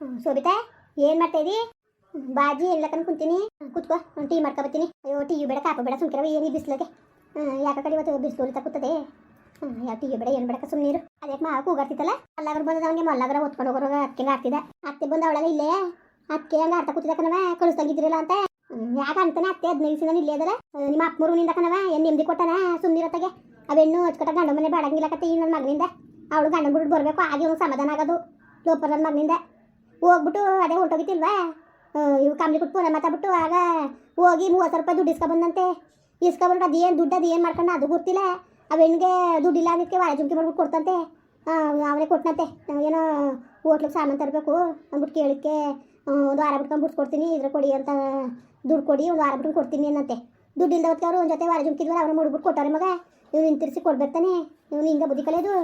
ಹ್ಮ್, ಏನ್ ಮಾಡ್ತಾ ಇದ್ದೀ ಬಾಜಿ ಎಲ್ಲಕನ್ ಕುಂತೀನಿ. ಕುತ್ಕೋ ಟೀ ಮಾಡ್ಕೊ ಬರ್ತೀನಿ ಅಯ್ಯೋ ಟೀ ಬೇಡ ಕಾಪ ಬೇಡ ಸುಮ್ಕಿರವ ಏನು ಬಿಸಿಲಗೆ ಯಾಕ ಕಡೆ ಇವತ್ತು ಬಿಸಿಲು ತಕ್ಕುತ್ತದೆ ಯಾವ ಟೀ ಬೇಡ ಏನ್ ಬೇಡ ಸುಮ್ಮನೆ ನೀರು ಅದಕ್ಕೆ ಮಾ ಕೂಗಾಡ್ತಿತ್ತಲ್ಲ ಅಲ್ಲಾಗ್ರ ಬಂದ ಅವನಿಗೆ ಮಲ್ಲಾಗ್ರ ಹೊತ್ಕೊಂಡು ಹೋಗೋರು ಅತ್ತಿಗೆ ಆಡ್ತಿದ್ದ. ಅತ್ತೆ ಬಂದ ಅವಳಲ್ಲ ಇಲ್ಲೇ. ಅತ್ತೆ ಹಂಗ ಆಡ್ತಾ ಕೂತಿದ್ದ ಕಣವ ಕಳಿಸ್ತಂಗಿದ್ರಲ್ಲ ಅಂತ. ಯಾಕ ಅಂತಾನೆ ಅತ್ತೆ ಹದಿನೈದು ದಿನ ಇಲ್ಲೇ ಅದರ. ನಿಮ್ಮ ಅಪ್ಪ ಮುರುಗಿನಿಂದ ಕಣವ ಏನು ನೆಮ್ಮದಿ ಕೊಟ್ಟಾನ? ಸುಮ್ಮನಿರತ್ತಾಗೆ ಅವೆಣ್ಣು ಹಚ್ಕೊಟ್ಟ ಗಂಡ ಮನೆ ಬಾಡಂಗಿಲ್ಲ ಕತ್ತೆ ಈ ನನ್ನ ಮಗನಿಂದ. ಅವಳು ಗಂಡ ಬಿಟ್ಟು ಬರಬೇಕು ಹಾಗೆ ಅವ್ನು ಸಮಾಧಾನ ಆಗೋದು. ಲೋಪರ್ ನನ್ನ ಮಗನಿಂದ. ಹೋಗ್ಬಿಟ್ಟು ಅದೇ ಹೊಂಟೋಗಿತ್ತಿಲ್ವಾ ಇವು ಕಾಮ್ಲಿ ಕೊಟ್ಟು ಫೋನ್ ಮಾತಾಡ್ಬಿಟ್ಟು ಆಗ ಹೋಗಿ ಮೂವತ್ತು ರೂಪಾಯಿ ದುಡ್ಡು ಇಸ್ಕೊಬಂದಂತೆ. ಅದು ಏನು ದುಡ್ಡು, ಅದು ಏನು ಮಾಡ್ಕೊಂಡು ಅದು ಗೊತ್ತಿಲ್ಲ. ಆ ಹೆಣ್ಣಿಗೆ ದುಡ್ಡಿಲ್ಲ ಅದಕ್ಕೆ ವಾರ ಜುಮ್ಕಿ ಮಾಡ್ಬಿಟ್ಟು ಕೊಡ್ತಂತೆ. ಅವನೇ ಕೊಟ್ಟನಂತೆ ಏನೋ ಹೋಟ್ಲಿಗೆ ಸಾಮಾನು ತರಬೇಕು ಅಂದ್ಬಿಟ್ಟು ಕೇಳಿಕ್ಕೆ ಒಂದು ವಾರ ಬಿಟ್ಕೊಂಡು ಕೊಡ್ತೀನಿ, ಇದ್ರ ಕೊಡಿ ಅಂತ ದುಡ್ಡು ಕೊಡಿ, ಒಂದು ವಾರ ಬಿಟ್ಟು ಕೊಡ್ತೀನಿ ಅನ್ನಂತೆ. ದುಡ್ಡು ಇಲ್ದ ಹೊತ್ತಿಗೆ ಅವರು ಒಂದು ಜೊತೆ ವಾರ ಜುಮ್ಕಿದ್ವಲ್ಲ ಅವ್ರನ್ನ ಮುಡ್ಬಿಟ್ಟು ಕೊಟ್ಟಾರೆ ಮಗ. ಇವ್ನು ಹಿಂತಿರ್ಸಿ ಕೊಡ್ಬೇಕು ತಾನೆ. ಇವ್ನು ಹಿಂಗೆ ಬುದ್ಧಿ ಕಲಿಯೋದು.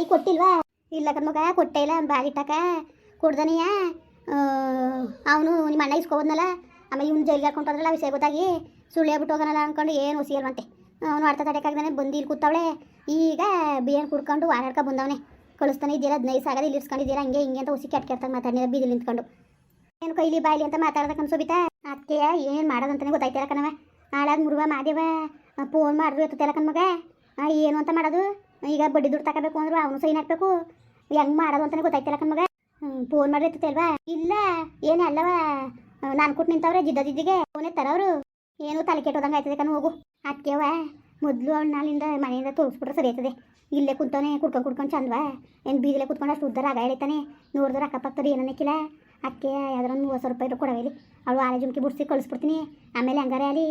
ಈಗ ಕೊಟ್ಟಿಲ್ವಾ? ಇಲ್ಲ ಕಣ್ ಮಗ, ಕೊಟ್ಟೇ ಇಲ್ಲ ಬಾಗಿಟ್ಟಾಕ ಕೊಡ್ದನಿಯ? ಅವನು ನಿಮ್ಮ ಅಣ್ಣ ಇಸ್ಕೊಬೋದ್ನಲ್ಲ? ಆಮೇಲೆ ಇವ್ನು ಜೈಲಿಗೆ ಹಾಕೊಂಡ್ರಲ್ಲ ವಿಷಯ ಗೊತ್ತಾಗಿ? ಸುಳ್ಳು ಹೇಳ್ಬಿಟ್ಟು ಹೋಗೋಣಲ್ಲ ಅಂದ್ಕೊಂಡು ಏನು ಹೊಸಿಯಲ್ವಂತೆ ಅವನು ಅರ್ಥ ತಡೆಕಾಗ್ದಾನೆ, ಬಂದು ಇಲ್ಲಿ ಕೂತವಳೆ. ಈಗ ಬೇನ್ ಕುಡ್ಕೊಂಡು ವಾರಾಡ್ಕ ಬಂದವನೆ. ಕಳಿಸ್ತಾನೆ ಇದ್ದೀರಾ, ಹದಿನೈದು ಸಾಗರ ಇಲ್ಲಿ ಇರ್ಸ್ಕೊಂಡಿದ್ದೀರಾ, ಹಂಗೆ ಹಿಂಗೆ ಅಂತ ಹುಸಿ ಕೆಟ್ಟ ಕೆಟ್ಟಾಗ ಮಾತಾಡಿದ ಬೀದಿ ನಿಂತ್ಕೊಂಡು. ಏನು ಕೈಲಿ ಬಾಯ್ಲಿ ಅಂತ ಮಾತಾಡ್ದಕ್ಕ ಅನ್ಸೋಬಿತಾ ಅತ್ತೆಯ, ಏನು ಮಾಡೋದಂತಾನೆ ಗೊತ್ತಾಯ್ತಿಲ್ಲ ಕಣವ ನಾಳೆ ಮುರುವ ಮಾದೇವ. ಫೋನ್ ಮಾಡಿದ್ರು ಎತ್ತಲ್ಲ ಕಣ್ಮಗ ಏನು ಅಂತ ಮಾಡೋದು? ಈಗ ಬಡ್ಡಿ ದುಡ್ಡು ತಗೋಬೇಕು ಅಂದ್ರು ಅವನು ಸೈನ್ ಹಾಕ್ಬೇಕು. ಹೆಂಗ್ ಮಾಡೋದು ಅಂತಲೇ ಗೊತ್ತಾಯ್ತಿಲ್ಲ ಕಣ್ಮಗ ಫೋನ್ ಮಾಡಿ ಎತ್ತಲ್ವಾ ಇಲ್ಲ, ಏನು ಅಲ್ಲವ. ನಾನು ಕೊಟ್ಟು ನಿಂತವ್ರೆ ಜಿದ್ದಿದ್ದಿಗೆ ಜಿದ್ದಿಗೆ ತರವ್ರು ಏನು ತಲೆ ಕೆಟ್ಟೋದಂಗೆ ಆಯ್ತದೆ ಕಣ್, ಹೋಗು. ಅದಕ್ಕೆವ ಮೊದ್ಲು ಅವ್ನ ನಾಳಿಂದ ಮನೆಯಿಂದ ತೋರಿಸ್ಬಿಟ್ರೆ ಸರಿ ಆಯ್ತದೆ. ಇಲ್ಲೇ ಕುಂತಾನೆ ಕುಡ್ಕೊಂಡ್ ಕುಡ್ಕೊಂಡು ಚಂದವಾ. ಏನು ಬೀದಿಲೆ ಕುತ್ಕೊಂಡು ಅಷ್ಟು ಉದ್ದಾರ ಆಗ ಹೇಳ್ತಾನೆ ನೋಡಿದ್ರೆ ಅಕ್ಕಪಕ್ಕದ ಏನನ್ನಕ್ಕಿಲ್ಲ ಅಕ್ಕೆ, ಯಾವ್ದಾರ ಒಂದು ಮೂವತ್ತು ಸಾವಿರ ರೂಪಾಯಿ ಕೊಡವೇಲಿ ಅವಳು ಆಲೆ ಜುಮ್ಕಿ ಬಿಡಿಸಿ ಕಳಿಸ್ಬಿಡ್ತೀನಿ. ಆಮೇಲೆ ಹಂಗಾರೆ ಅಲ್ಲಿ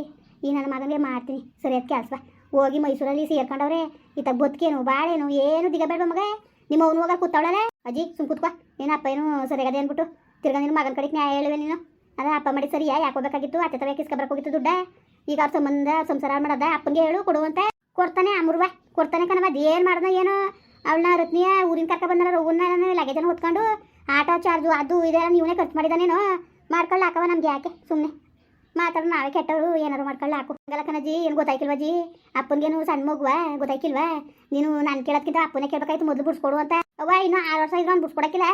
ಈ ನನ್ನ ಮಗನಿಗೆ ಮಾಡ್ತೀನಿ. ಸರಿಯಾದ ಕೆಲಸ. ಹೋಗಿ ಮೈಸೂರಲ್ಲಿ ಸೇರ್ಕೊಂಡವ್ರೆ. ಈತ ಬದುಕೇನು, ಬಾಳೇನು, ಏನು ದಿಗಬೇಡ ಮಗ. ನಿಮ್ಮ ಅವನು ಹೋಗ ಕೂತವಳಲ್ಲ. ಅಜ್ಜಿ ಸುಮ್ ಕೂತ್ಕೋ. ಏನಪ್ಪ ಏನು ಸರಿಯಾಗದೆ ಅಂದ್ಬಿಟ್ಟು ತಿರ್ಗಾ ನೀನು ಮಗನ ಕಡೆಗೆ ನ್ಯಾಯ ಹೇಳುವೆ ನೀನು? ಅದ ಅಪ್ಪ ಮಾಡಿ ಸರಿಯಾ? ಯಾಕೆ ಹೋಗ್ಬೇಕಾಗಿತ್ತು ಅತ್ತೆ ತವ ಹೋಗಿತ್ತು ದುಡ್ಡ? ಈಗ ಅವ್ರ ಸಂಬಂಧ ಸಂಸಾರ ಮಾಡದ? ಅಪ್ಪನಿಗೆ ಹೇಳು ಕೊಡುವಂತೆ ಕೊಡ್ತಾನೆ ಅಮೃವ ಕೊಡ್ತಾನೆ ಕಣವ ಏನು ಮಾಡ್ದ ಏನು? ಅವಳನ್ನ ರತ್ನಿಯ ಊರಿನ ಕರ್ಕ ಬಂದ ರೋಗನ್ನ ಲಗೇಜನ್ನು ಹೊತ್ಕೊಂಡು ಆಟೋ ಚಾರ್ಜು ಅದು ಇದೆಲ್ಲ ನೀವೇ ಖರ್ಚು ಮಾಡಿದಾನೇನೋ ಮಾಡ್ಕೊಳ್ಳಿ ಹಾಕವ ನಮ್ಗೆ ಯಾಕೆ? ಸುಮ್ಮನೆ ಮಾತಾಡೋ, ನಾವೇ ಕೆಟ್ಟವರು ಏನಾರು ಮಾಡ್ಕೊಳ್ಳಿ ಹಂಗಲ್ಲ ಕಣಜಿ ಏನು ಗೊತ್ತಾಯ್ಕಿಲ್ವಾ ಜಿ ಅಪ್ಪನಿಗೇನು ಸಣ್ಣ ಮಗುವ, ಗೊತ್ತಾಯ್ಕಿಲ್ವಾ? ನೀನು ನಾನು ಕೇಳೋದ್ಕಿಂತ ಅಪ್ಪನೇ ಕೇಳಬೇಕಾಯ್ತು, ಮೊದಲು ಬಿಡ್ಸ್ಕೊಡು ಅಂತ. ಅವ್ವ, ಇನ್ನು ಆರು ವರ್ಷ ಇದ್ರು ಅವ್ನು ಬಿಡ್ಸ್ಕೊಡಕ್ಕಿಲ್ಲ?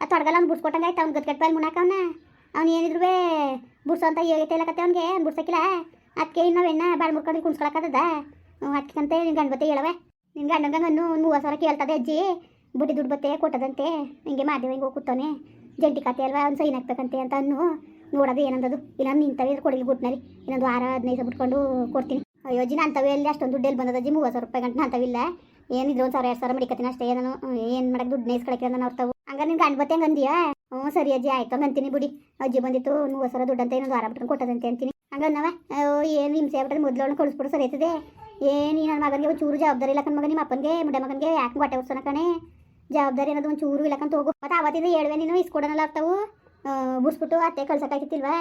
ಆ ತೊಡಗಲ್ಲ ಅವ್ನು ಬಿಡ್ಸ್ಕೊಟ್ಟಂಗಾಯ್ತು ಅವ್ನು ಗತ್ ಪೈಲ್ ಮುಣಾಕ ಅವನ? ಅವ್ನು ಏನಿದ್ರು ಬಿಡ್ಸೋ ಅಂತ ಹೇಗೈತೆ ಇಲ್ಲ ಕತೆ ಅವ್ನಿಗೆ, ಅವ್ನು ಬಿಡ್ಸಕ್ಕಿಲ್ಲ? ಅದಕ್ಕೆ ಇನ್ನು ಎಣ್ಣ ಬಾಳ್ ಮುರ್ಕೊಂಡು ಕುಣ್ಸ್ಕೊಳಕ್ಕದ ಅದಕ್ಕಂತೆ ನಿನ್ನ ಗಂಡ ಬತ್ತೆ ಹೇಳವೆ ನಿನ್ನ ಗಂಡಂಗೆ ಅನ್ನು ಒಂದು ಮೂವತ್ತು ಸಾವಿರ ಕೇಳ್ತದೆ ಅಜ್ಜಿ. ಬುಡ್ಡಿ ದುಡ್ಡು ಬತ್ತೆ ಕೊಟ್ಟದಂತೆ. ಹಿಂಗೆ ಮಾದೇವ ಹಿಂಗೆ ಕೂತಾನೆ ಜಂಟಿ ಕತೆ ಅಲ್ವಾ, ಅವ್ನು ಸೈನ್ ಹಾಕ್ಬೇಕಂತೆ ಅಂತ ಅನ್ನು. ನೋಡೋದು ಏನಂದದು. ಇನ್ನೊಂದು ನಿಂತವೆ ಕೊಡಲಿ ಗುಟ್ನಲ್ಲಿ. ಇನ್ನೊಂದು ವಾರ ಹದಿನೈದು ಬಿಟ್ಕೊಂಡು ಕೊಡ್ತೀನಿ. ಅಯ್ಯೋ ನಾನು ಅಂತವೇ ಅಲ್ಲಿ ಅಷ್ಟೊಂದು ದುಡ್ಡೆಲ್ಲಿ ಬಂದದ ಅಜ್ಜಿ? ಮೂವತ್ತು ಸಾವಿರ ರೂಪಾಯಿ ಗಂಟೆ ಅಂತವಿಲ್ಲ ಏನಿದ್ರು ಒಂದು ಸಾವಿರ, ಎರಡು ಸಾವಿರ ಮಡಿಕತ್ತೀನಿ ಅಷ್ಟೇ. ನಾನು ಏನು ಮಾಡಕ್ಕೆ ದುಡ್ಡು ನೇಸ್ಕೊಳಕ್ಕೆ ನಾನು ಅವ್ರು ಹಂಗ ನಿನ್ ಗಂಡು ಬತ್ತೆ ಹಂಗೆ ಅಂದಿಯಾ? ಹ್ಞೂ, ಸರಿ ಅಜ್ಜಿ, ಆಯ್ತು. ಅಂತೀನಿ ಬಿಡಿ. ಅಜ್ಜಿ ಬಂದಿತ್ತು ನೀವು ಸಾವಿರ ದುಡ್ಡು ಅಂತ ಇನ್ನೊಂದು ವಾರ ಬಿಟ್ಕೊಂಡು ಕೊಟ್ಟದಂತೆ ಅಂತೀನಿ. ಹಂಗನ್ನವ ಏನು ಹಿಂಸೆ ಆಗ್ಬಿಟ್ಟದೆ ಮೊದಲು ಕಳಿಸ್ಬಿಡು ಸರಿ ಆಯ್ತದೆ. ಏನು ನನ್ನ ಮಗನಿಗೆ ಚೂರು ಜವಾಬ್ದಾರಿ ಇಲ್ಲ ಕಣ್ ಮಗ ನಿಮ್ಮ ಅಪ್ಪನಿಗೆ ಮುಡ್ಡೆ ಮಗನಿಗೆ ಯಾಕೆ ಹೊಟ್ಟೆ ಉಡ್ಸೋಣ ಕಣೆ? ಜವಾಬ್ದಾರಿ ಅನ್ನೋದು ಇಲ್ಲ ಕಂತ ಹೋಗು ಮತ್ತೆ ಅವತ್ತಿಂದ ಹೇಳುವೆ ನೀನು, ಇಸ್ಕೊಡನಲ್ಲ ಆಗ್ತಾವು ಬುಡ್ಸ್ಬಿಟ್ಟು ಅತ್ತೆ ಕಳ್ಸಕ್ಕಾಯ್ತಿಲ್ವಾ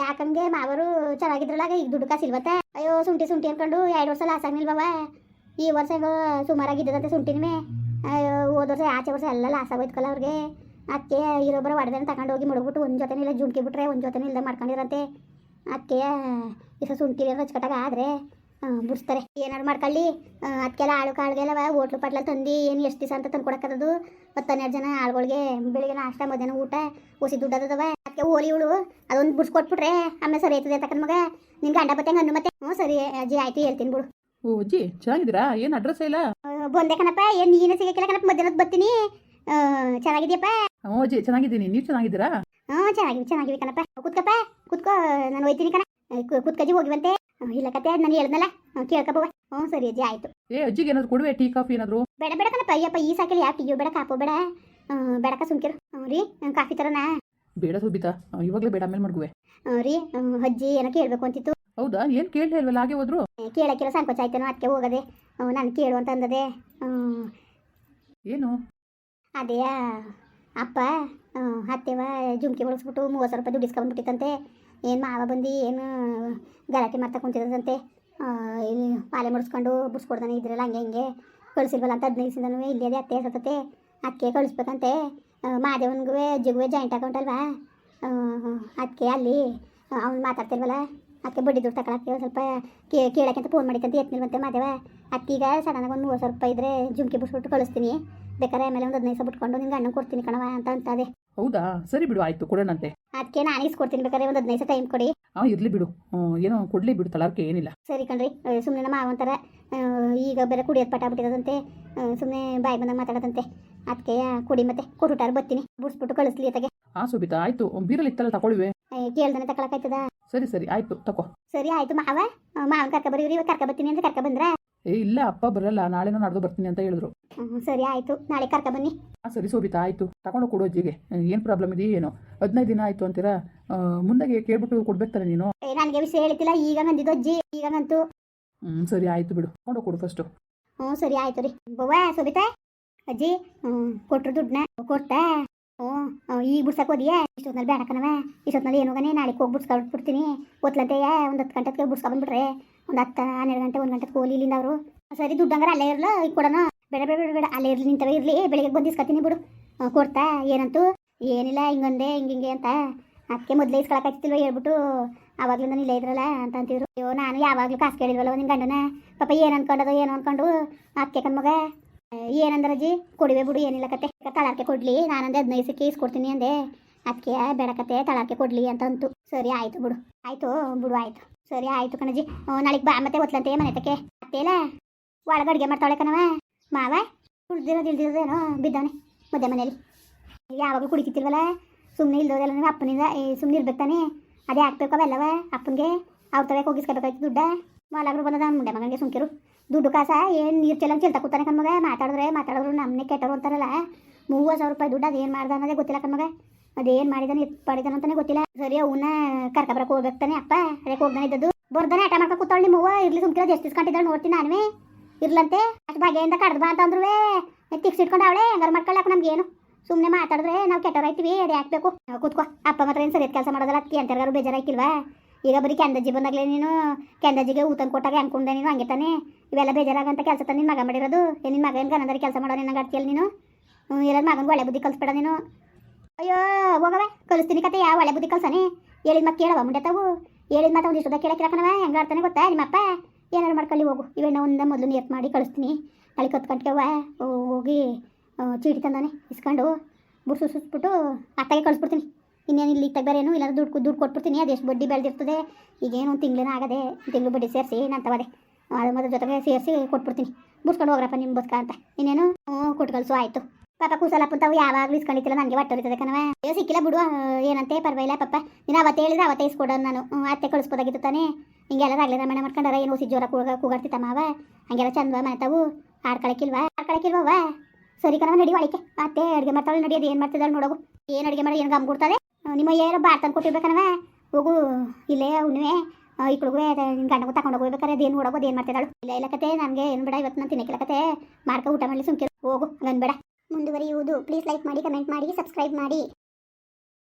ಯಾಕಂಗೆ ಮಾವರು ಚೆನ್ನಾಗಿದ್ರಲ್ಲ ಈಗ ದುಡ್ಡು ಕಾಸಿಲ್ವತ್ತೆ? ಅಯ್ಯೋ, ಸುಂಟಿ ಸುಂಟಿ ಅನ್ಕೊಂಡು ಎರಡು ವರ್ಷ ಲಾಸ್ ಆಗ್ನಿಲ್ವವ ಈ ವರ್ಷ ಸುಮಾರಾಗಿದ್ದದಂತೆ ಮೇ. ಅಯ್ಯೋ ಹೋದ ವರ್ಷ ಆಚೆ ವರ್ಷ ಎಲ್ಲ ಲಾಸ್ ಆಗೋಯ್ತಲ್ಲ ಅವ್ರಿಗೆ. ಅದಕ್ಕೆ ಇರೋಬ್ಬರ ಒಡವೆನ ತಗೊಂಡು ಹೋಗಿ ಮುಡುಗ್ಬಿಟ್ಟು ಒಂದು ಜೊತೆ ಇಲ್ಲ ಜುಮ್ಕಿ ಬಿಟ್ರೆ ಒಂದು ಜೊತೆ ಇಲ್ಲದೆ ಮಾಡ್ಕೊಂಡಿರಂತೆ ಅದಕ್ಕೆ ಇಸ ಶುಂಠಿ ಹಚ್ಕಟ್ಟಾಗ ಆದರೆ ಬಿಡಿಸ್ತಾರೆ. ಏನಾರು ಮಾಡ್ಕೊಳ್ಳಿ. ಅದಕ್ಕೆಲ್ಲ ಆಳು ಕಾಳುಗೆಲ್ಲ ಹೋಟ್ಲು ಪಟ್ಲ ತಂದು ಏನು ಎಷ್ಟು ದಿವಸ ಅಂತ ತಂದು ಕೊಡಕ್ಕದು ಹತ್ತು ಹನ್ನೆರಡು ಜನ ಆಳುಗಳಿಗೆ ಬೆಳಿಗ್ಗೆ ನಾಷ್ಟ, ಮಧ್ಯಾಹ್ನ ಊಟ ಒಸಿ ದುಡ್ಡು ಅದವ. ಅದಕ್ಕೆ ಹೋಲಿ ಇವಳು ಅದೊಂದು ಬಿಡ್ಸ್ಕೊಟ್ಬಿಟ್ರೆ ಆಮೇಲೆ ಸರಿ ಆಯ್ತದೆ ತಕ್ಕ ಮಗ. ನಿನ್ಗೆ ಗಂಡ ಬತ್ತೆ ಹಣ್ಣು ಮತ್ತೆ? ಹ್ಞೂ ಸರಿ ಅಜ್ಜಿ, ಆಯ್ತು ಹೇಳ್ತೀನಿ ಬಿಡು. ಓ ಅಜ್ಜಿ ಚೆನ್ನಾಗಿದ್ದೀರಾ? ಏನು ಅಡ್ರೆಸ್ ಇಲ್ಲ ಬಂದೆ ಕಣಪ್ಪ ಏನು ನೀನು ಸಿಗಕ್ಕಿಲ್ಲ ಕಣಪ್ಪ ಮಧ್ಯಾಹ್ನದ ಬರ್ತೀನಿ. ಚೆನ್ನಾಗಿದ್ಯಪ್ಪ? ಹ್ಞೂ ಅಜ್ಜಿ ಚೆನ್ನಾಗಿದ್ದೀನಿ. ನೀವು ಚೆನ್ನಾಗಿದ್ದೀರಾ? ಹ್ಞೂ ಚೆನ್ನಾಗಿವಿ ಚೆನ್ನಾಗಿವಿ ಕಣಪ್ಪ. ಕುತ್ಕಪ್ಪ ಕುತ್ಕೋ ನಾನು ಹೋಯ್ತೀನಿ ಕಣ. ಕುತ್ಕಜಿ ಹೋಗಿವಂತೆ. ಇಲ್ಲ ಕತೆ ನಾನು ಹೇಳ್ದಲ್ಲ ಕೇಳ್ಕಪ್ಪ ಹ್ಞೂ ಸರಿ ಅಜ್ಜಿ ಆಯ್ತು. ಏ ಅಜ್ಜಿಗೆ ಏನಾದ್ರು ಕೊಡುವೆ ಟೀ ಕಾಫಿ ಏನಾದ್ರು? ಬೇಡ ಬೇಡ ಕಣಪ್ಪ ಅಯ್ಯಪ್ಪ ಈ ಸಾಕಿಲ್ಲ ಯಾವ ಟೀಯೋ ಬೇಡ ಕಾಪು ಬೇಡ. ಬೇಡಕ ಸುಮ್ಕಿರು. ಹ್ಞೂ ರೀ ಕಾಫಿ ತರನಾ? ಬೇಡ ಸುಬಿತಾ ಇವಾಗಲೇ ಬೇಡ ಆಮೇಲೆ ಮಾಡ್ಗುವೆ ರೀ ಅಜ್ಜಿ ಏನಕ್ಕೆ ಹೇಳ್ಬೇಕು ಅಂತಿತ್ತು. ಹೌದಾ? ಏನು ಕೇಳಲೇ ಇಲ್ವಲ್ಲ ಹಾಗೆ ಹೋದ್ರು? ಕೇಳಕ್ಕಿಲ್ಲ ಸಂಕೋಚ ಆಯ್ತೇನೋ ಅದಕ್ಕೆ ಹೋಗದೆ. ನಾನು ಕೇಳು ಅಂತ ಅಂದದೆ. ಏನು? ಅದೇ ಅಪ್ಪ ಅತ್ತೆವ ಜುಮ್ಕಿ ಬಳಸ್ಬಿಟ್ಟು ಮೂವತ್ತು ಸಾವಿರ ರೂಪಾಯಿ ದುಡ್ಡು ಇಸ್ಕೊಂಡ್ಬಿಟ್ಟಿತ್ತಂತೆ ಏನು ಮಾವ ಬಂದು ಏನು ಗಲಾಟೆ ಮಾಡ್ತಾ ಕುಂತಿದಂತೆ ಇಲ್ಲಿ ಪಾಲೆ ಮುಡಿಸ್ಕೊಂಡು ಬಿಡ್ಸ್ಕೊಡ್ತಾನೆ ಇದ್ರಲ್ಲ ಹಂಗೆ ಹಿಂಗೆ. ಕಳಿಸಿಲ್ವಲ್ಲ ಅಂತ ಹದಿನೈದು ಸಿಂದನೂ ಇಲ್ಲಿ ಅದೇ ಅತ್ತೆ ಸತತೆ ಅದಕ್ಕೆ ಕಳಿಸ್ಬೇಕಂತೆ. ಮಾದೇವನ್ಗೂ ಅಜ್ಜಿಗೂ ಜಾಯಿಂಟ್ ಅಕೌಂಟ್ ಅಲ್ವಾ? ಅದಕ್ಕೆ ಅಲ್ಲಿ ಅವ್ನು ಮಾತಾಡ್ತಿಲ್ವಲ್ಲ? ಅದಕ್ಕೆ ಬಡ್ಡಿ ದುಡ್ಡು ತಗೊಳಕ್ಕೆ ಸ್ವಲ್ಪ ಕೇಳಕ್ಕೆ ಅಂತ ಫೋನ್ ಮಾಡಿಕ್ಕಂತ ಮತ್ತೆ ಮಾದೇವ ಅದಕ್ಕೀಗ ಸಡನ್ನಾಗಿ ಒಂದು ಮೂವತ್ತು ಸಾವಿರ ರೂಪಾಯಿ ಇದ್ರೆ ಜುಮ್ಕಿ ಬಿಟ್ಬಿಟ್ಟು ಕಳಿಸ್ತೀನಿ. ಬೇಕಾದ್ರೆ ಆಮೇಲೆ ಒಂದು ಹದಿನೈದು ಸಾವಿರ ಬಿಟ್ಕೊಂಡು ನಿಂಗೆ ಅಣ್ಣ ಕೊಡ್ತೀನಿ ಕಣವ ಅಂತ ಅಂತದೆ. ಹೌದಾ? ಸರಿ ಬಿಡು ಆಯ್ತು ಕೊಡೋಣಂತೆ. ಅದಕ್ಕೆ ನಾನು ಇಸ್ಕೊಡ್ತೀನಿ ಬೇಕಾದ್ರೆ ಒಂದು ಹದಿನೈದು ಟೈಮ್ ಕೊಡಿ. ಹಾಂ ಇರಲಿ ಬಿಡು. ಏನೋ ಕೊಡಲಿ ಬಿಡು ತಲಾರ್ಕೆ ಏನಿಲ್ಲ. ಸರಿ ಕಣ್ರಿ ಸುಮ್ಮನೆ ನಮ್ಮ ಒಂಥರ ಈಗ ಬೇರೆ ಕುಡಿಯೋದು ಪಟ ಬಿಟ್ಟಿರೋದಂತೆ ಸುಮ್ಮನೆ ಬಾಯಿ ಬಂದಾಗ ಮಾತಾಡೋದಂತೆ. ಅದಕ್ಕೆ ಕುಡಿ ಮತ್ತೆ ಕೊಟ್ಟುಟಾರ ಬರ್ತೀನಿ ಬುಡ್ಸ್ಬಿಟ್ಟು ಕಳಿಸ್ಲಿ ಅತ್ತಗೆ. ಹಾಂ ಸುಬಿತಾ ಆಯ್ತು ಬೀರಲ್ಲಿ ಇತ್ತಲ್ಲ ತಗೊಳ್ಳುವೆ. ಕೇಳ್ದಾನೆ ತಗೊಳಕಾಯ್ತದ ಸರಿ ಸರಿ ಆಯ್ತು ತಕೋ. ಸರಿ ಆಯ್ತು ಮಾವ. ಮಾವನ್ ಕರ್ಕ ಬರೀ ಕರ್ಕ ಬರ್ತೀನಿ ಅಂತ ಕರ್ಕ ಬಂದ್ರೆ? ಏ ಇಲ್ಲ ಅಪ್ಪ ಬರಲ್ಲ ನಾಳೆನೋ ನಾಡ್ದು ಬರ್ತೀನಿ ಅಂತ ಹೇಳಿದ್ರು. ಸರಿ ಆಯ್ತು. ನಾಳೆ ಕರ್ಕ ಬನ್ನಿ. ಹಾಂ ಸರಿ ಸೋಬಿತಾ ಆಯ್ತು. ತಗೊಂಡು ಕೊಡು ಅಜ್ಜಿಗೆ. ಏನು ಪ್ರಾಬ್ಲಮ್ ಇದೆ ಏನೋ? ಹದಿನೈದು ದಿನ ಆಯ್ತು ಅಂತೀರಾ? ಮುಂದಾಗೆ ಕೇಳ್ಬಿಟ್ಟು ಕೊಡ್ಬೇಕು ತಾನೆ ನೀನು. ಏ ನನಗೆ ವಿಷಯ ಹೇಳ್ತಿಲ್ಲ ಈಗ ನಂದಿದ್ದು ಅಜ್ಜಿ ಈಗ ನಂತು. ಹ್ಞೂ ಸರಿ ಆಯ್ತು ಬಿಡು. ತಗೊಂಡು ಕೊಡು ಫಸ್ಟು ಹ್ಞೂ ಸರಿ ಆಯ್ತು ರೀ. ಬವ್ವ ಸೋಬಿತಾ? ಅಜ್ಜಿ ಹ್ಮ್ ಕೊಟ್ರು ದುಡ್ಡನ್ನ ಕೊಟ್ಟ ಹ್ಞೂ ಈಗ ಬಿಡ್ಸಕ್ಕೆ ಹೋದಿಯಾ? ಇಷ್ಟೊತ್ನಲ್ಲಿ ಬೇಡ ಕಣವ ಇಷ್ಟೊತ್ನಲ್ಲಿ ಏನು ಹೋಗನೆ? ನಾಳೆ ಹೋಗಿ ಬಿಡ್ಸ್ಕೊಂಡ್ಬಿಡ್ತೀನಿ ಒತ್ಲಂತೆಯ ಒಂದು ಹತ್ತು ಗಂಟೆಗೆ ಬಿಡ್ಸ್ಕೊಂಡ್ಬಿಟ್ರೆ ಒಂದು ಹತ್ತು, ಹನ್ನೆರಡು ಗಂಟೆ, ಒಂದು ಗಂಟೆ ಕೋಲಿ ಇಲ್ಲಿಂದ ಅವರು. ಸರಿ, ದುಡ್ಡು ಹಂಗಾರೆ ಅಲ್ಲೇ ಇರಲ್ಲ ಈಗ ಕೊಡೋಣ? ಬೇಡ ಬೇಡ ಬೇಡ ಬೇಡ. ಅಲ್ಲೇ ಇರಲಿ, ನಿಂತವೇ ಇರಲಿ. ಬೆಳಿಗ್ಗೆ ಬಂದು ಬಿಡು. ಕೊಡ್ತಾ? ಏನಂತೂ? ಏನಿಲ್ಲ, ಹಿಂಗೊಂದೆ ಹಿಂಗೆ ಹಿಂಗೆ ಅಂತ. ಅದಕ್ಕೆ ಮೊದಲೇ ಇಸ್ಕೊಳಕ್ಕಾಗ್ತಿಲ್ವ ಹೇಳ್ಬಿಟ್ಟು. ಆವಾಗಲೂ ನಾನು ಇಲ್ಲೇ ಇದ್ರಲ್ಲ ಅಂತ ಅಂತಿದ್ರು. ಅಯ್ಯೋ, ನಾನು ಯಾವಾಗಲೂ ಕಾಸು ಕೇಳಿಲ್ವಲ್ಲ ನಿನ್ನ ಗಂಡನ? ಪಾಪ ಏನು ಅನ್ಕೊಂಡದ, ಏನು ಅನ್ಕೊಂಡು ಅಕ್ಕೆ ಕಣ್ಮಗ. ಏನಂದ್ರ ಅಜ್ಜಿ? ಕೊಡುವೆ ಬಿಡು, ಏನಿಲ್ಲ ಕತೆ. ತಳಾರ್ಕೆ ಕೊಡ್ಲಿ? ನಾನಂದೆ ಹದಿನೈದು ಸಿಕ್ಕಿ ಇಸ್ಕೊಡ್ತೀನಿ ಅಂದೆ. ಅದಕ್ಕೆ ಬೇಡ ಕತೆ, ತಳಾರ್ಕೆ ಕೊಡ್ಲಿ ಅಂತ ಅಂತು ಸರಿ, ಆಯ್ತು ಬಿಡು. ಆಯ್ತು ಬಿಡು, ಆಯ್ತು. ಸರಿ, ಆಯ್ತು ಕಣಜಿ ನಾಳೆಗೆ ಬಾ, ಮತ್ತೆ ಒತ್ಲಂತೆ ಮನೆ ತಕ್ಕೆ. ಅತ್ತೇಲ? ಒಳಗೆ ಅಡುಗೆ ಮಾಡ್ತಾಳೆ ಕಣವ ಮಾವ? ಉಳ್ದಿರೋದು ಇಲ್ದಿರೋದೇನೋ ಬಿದ್ದವನೆ ಮಧ್ಯ ಮನೇಲಿ. ಯಾವಾಗಲೂ ಕುಡಿತಿತ್ತಿಲ್ವಲ್ಲ ಸುಮ್ಮನೆ ಇಲ್ದೋದೆಲ್ಲ ಅಪ್ಪನಿಂದ ಸುಮ್ಮನೆ ಇರ್ಬೇಕು ತಾನೆ? ಅದೇ ಹಾಕ್ಬೇಕು ಅವೆಲ್ಲವ ಅಪ್ಪನಿಗೆ? ಅವ್ರ ತಲೆ ಹೋಗಿಸ್ಕೋಬೇಕಾಯ್ತು ದುಡ್ಡ? ಮಾಲಾಗ್ರು ಬಂದದ ಮುಂಡೆ ಮಗನಿಗೆ ಸುಮ್ಕಿರು. ದುಡ್ಡು ಕಾಸ? ಏನು ನೀರು ಚೆಲ್ಲಂಗೆ ಚೆಲ್ತಾ ಕೂತಾನೆ ಕಣ್ಮಗ ಮಾತಾಡಿದ್ರೆ ಮಾತಾಡಿದ್ರು ನಮ್ಮನೆ ಕೆಟ್ಟರು ಅಂತಾರಲ್ಲ. ಮೂವತ್ತು ಸಾವಿರ ರೂಪಾಯಿ ದುಡ್ಡು ಅದೇನು ಮಾಡ್ದ ಅನ್ನೋದೇ ಗೊತ್ತಿಲ್ಲ ಕಣ್ಮಗ ಅದೇನು ಮಾಡಿದಾನೆ ಪಡಿದಾನ ಮಾಡಿದಾನೆ ಅಂತಾನೆ ಗೊತ್ತಿಲ್ಲ. ಸರಿ ಅವನ್ನ ಕರ್ಕೊಬರಕ್ಕೆ ಹೋಗ್ಬೇಕು ತಾನೆ ಅಪ್ಪ. ಅದಕ್ಕೆ ಹೋಗ್ದಾನೆ ಇದ್ದದ್ದು. ಬರ್ದಾನೆ ಆಟ ಮಾಡ್ಕೊಂಡು ಕೂತಾಳೆ ಹೂವು ಇರ್ಲಿ ಸುಮ್ಕಿರೋದು ಎಷ್ಟು ಇಸ್ಕೊಂಡಿದ್ದಾಳೆ ನೋಡ್ತೀನಿ ನಾನುವೇ. ಇರ್ಲಂತೆ. ಅಷ್ಟು ಬಗೆಯಿಂದ ಕಡ್ದು ಬಾ ಅಂತಂದ್ರು ತಿಕ್ಸ್ ಇಟ್ಕೊಂಡು ಅವಳೆ ಮಾಡ್ಕೊಳ್ಳಕ್ಕೆ ನಮ್ಗೆ ಏನು ಸುಮ್ಮನೆ ಮಾತಾಡಿದ್ರೆ ನಾವು ಕೆಟ್ಟವರಾಯ್ತೀವಿ ಅದು ಹಾಕ್ಬೇಕು. ಕೂತ್ಕೋ. ಅಪ್ಪ ಮಾತ್ರ ಏನು ಸರಿ ಕೆಲಸ ಮಾಡೋದಲ್ಲ ಅಕ್ಕಿ ಅಂತರ್ಗಾರು ಬೇಜಾರಾಯ್ತಿಲ್ವಾ? ಈಗ ಬರೀ ಕೆಂದಜ್ಜಿ ಬಂದಾಗಲೇ ನೀನು ಕೆಂದಜ್ಜಿಗೆ ಊತನ್ ಕೊಟ್ಟಾಗ ಅನ್ಕೊಂಡೆ ನೀನು? ಹಂಗೆ ತಾನೆ. ಇವೆಲ್ಲ ಬೇಜಾರಾಗಂತ ಕೆಲಸ ತಾನೆ ನಿನ್ನ ಮಗ ಮಾಡಿರೋದು. ನಿನ್ನ ಮಗ ಏನು ಕನ್ನಡ ಕೆಲಸ ಮಾಡೋ ನಿನ್ನ ಗಡ್ತಿಯಲ್ಲಿ ನೀನು? ಇರೋದು ಮಗನಿಗೆ ಒಳ್ಳೆ ಬುದ್ಧಿ ಕಲಿಸ್ಬೇಡ ನೀನು. ಅಯ್ಯೋ ಹೋಗವೆ ಕಲಿಸ್ತೀನಿ ಕತೆ. ಯಾವ ಒಳ್ಳೆ ಬುದ್ಧಿ ಕಲ್ಸನೆ? ಹೇಳಿದ ಮತ್ತೆ ಕೇಳವ ಮುಂಡೆ ತಾವು ಹೇಳಿದ ಮತ್ತೆ ಒಂದಿಷ್ಟು ಕೇಳಕ್ಕೆ ಕಣವ ಹೆಂಗೆ ಆಡ್ತಾನೆ ಗೊತ್ತಾ ನಿಮ್ಮಪ್ಪ ಏನಾರು ಮಾಡ್ಕೊಳ್ಳಿ ಹೋಗು. ಇವೆಣ್ಣ ಒಂದು ಮೊದಲು ನಿಯತ್ ಮಾಡಿ ಕಳಿಸ್ತೀನಿ. ಅಲ್ಲಿ ಕತ್ ಓ ಹೋಗಿ ಚೀಟಿ ತಂದಾನೆ. ಇಸ್ಕೊಂಡು ಬುಡ್ಸು ಸುಸ್ಬಿಟ್ಟು ಅತ್ತಾಗೆ ಕಳಿಸ್ಬಿಡ್ತೀನಿ. ಇನ್ನೇನು ಇಲ್ಲಿ ಇತ್ತಾಗ ಬೇರೆ ಏನು ಇಲ್ಲ ದುಡ್ಡು ದುಡ್ಡು ಕೊಟ್ಬಿಡ್ತೀನಿ ಅದೆಷ್ಟು ಬಡ್ಡಿ ಬೆಳೆದಿರ್ತದೆ? ಈಗೇನು ಒಂದು ತಿಂಗಳೇನೋ ಆಗದೆ ತಿಂಗಳು ಬಡ್ಡಿ ಸೇರಿಸಿ ನಾನು ತವದೆ ಅದ್ರ ಮೊದಲ ಜೊತೆಗೆ ಸೇರಿಸಿ ಕೊಟ್ಬಿಡ್ತೀನಿ. ಬಿಡ್ಸ್ಕೊಂಡು ಹೋಗ್ರಪ್ಪ ನಿಮ್ಮ ಬದುಕ ಅಂತ. ಇನ್ನೇನು? ಕೊಟ್ಟು ಕಳಿಸು ಆಯಿತು. ಪಾಪ ಕೂಸಲಪ್ಪ ತಾವು ಯಾವಾಗಲೂ ಇಸ್ಕೊಂಡಿತ್ತಿಲ್ಲ ನನಗೆ ಹೊಟ್ಟೋರಿತದೆ ಕಣವ ಅಯ್ಯೋ ಸಿಕ್ಕಿಲ್ಲ ಬಿಡು ಆ, ಏನಂತೆ ಪರವಾಗಿಲ್ಲ ಪಾಪ ನೀನು ಅವತ್ತು ಹೇಳಿದ್ರೆ ಅವತ್ತೇ ಇಸ್ಕೊಡೋದು ನಾನು. ಅತ್ತೆ ಕಳಿಸ್ಬೋದಾಗಿತ್ತು ತಾನೇ. ಹಿಂಗೆಲ್ಲ ಆಗಲಿ ರಮಣ ಮಾಡ್ಕೊಂಡಾರ ಏನು ಸಿ ಜೋರ ಕೂಗ ಕೂಗಾಡ್ತಿತ್ತಮ್ಮ ಅವ. ಹಂಗೆಲ್ಲ ಚಂದ ಮನೆ ತಾವು. ಆಡ್ಕೊಳಕ್ಕಿಲ್ವಾ? ಆಡ್ಕೊಳಕ್ಕಿಲ್ವವ ಸರಿ ಕಣವ ನಡಿ ಒಳಕ್ಕೆ. ಅತ್ತೆ ಅಡುಗೆ ಮಾಡ್ತಾಳೆ ನಡಿ ಅದು ಏನು ಮಾಡ್ತಿದ್ದಾಳೆ ನೋಡೋಗು. ಏನು ಅಡುಗೆ ಮಾಡಿ ಏನು ಗಮ್ ಕೊಡ್ತದೆ ಆ, ನಿಮ್ಮ ಏನೋ ಬಾರ್ ತಂದು ಕೊಟ್ಟಿರ್ಬೇಕನವ? ಹೋಗು, ಇಲ್ಲೇ ಹುಣ್ಣಿಮೆ ಇಕ್ಕಳಿಗೂ ನಿನ್ನ ಗಂಡಗೂ ತಗೊಂಡು ಹೋಗ್ಬೇಕಾರೆ ಅದೇನು ನೋಡೋದು ಏನು ಮಾಡ್ತಿದ್ದಾಳು? ಇಲ್ಲ ಇಲ್ಲ ಕತೆ, ನನಗೆ ಏನು ಬೇಡ, ಇವತ್ತು ನಾನು ತಿನ್ನಕ್ಕಿಲ್ಲ ಕತೆ. ಮಾಡ್ಕೊ ಊಟ ಮಾಡಲಿ, ಸುಮ್ಕಿರು. ಹೋಗು ಬೇಡ. ಮುಂದುವರಿಯುವುದು. ಪ್ಲೀಸ್ ಲೈಕ್ ಮಾಡಿ ಕಮೆಂಟ್ ಮಾಡಿ ಸಬ್ಸ್ಕ್ರೈಬ್ ಮಾಡಿ.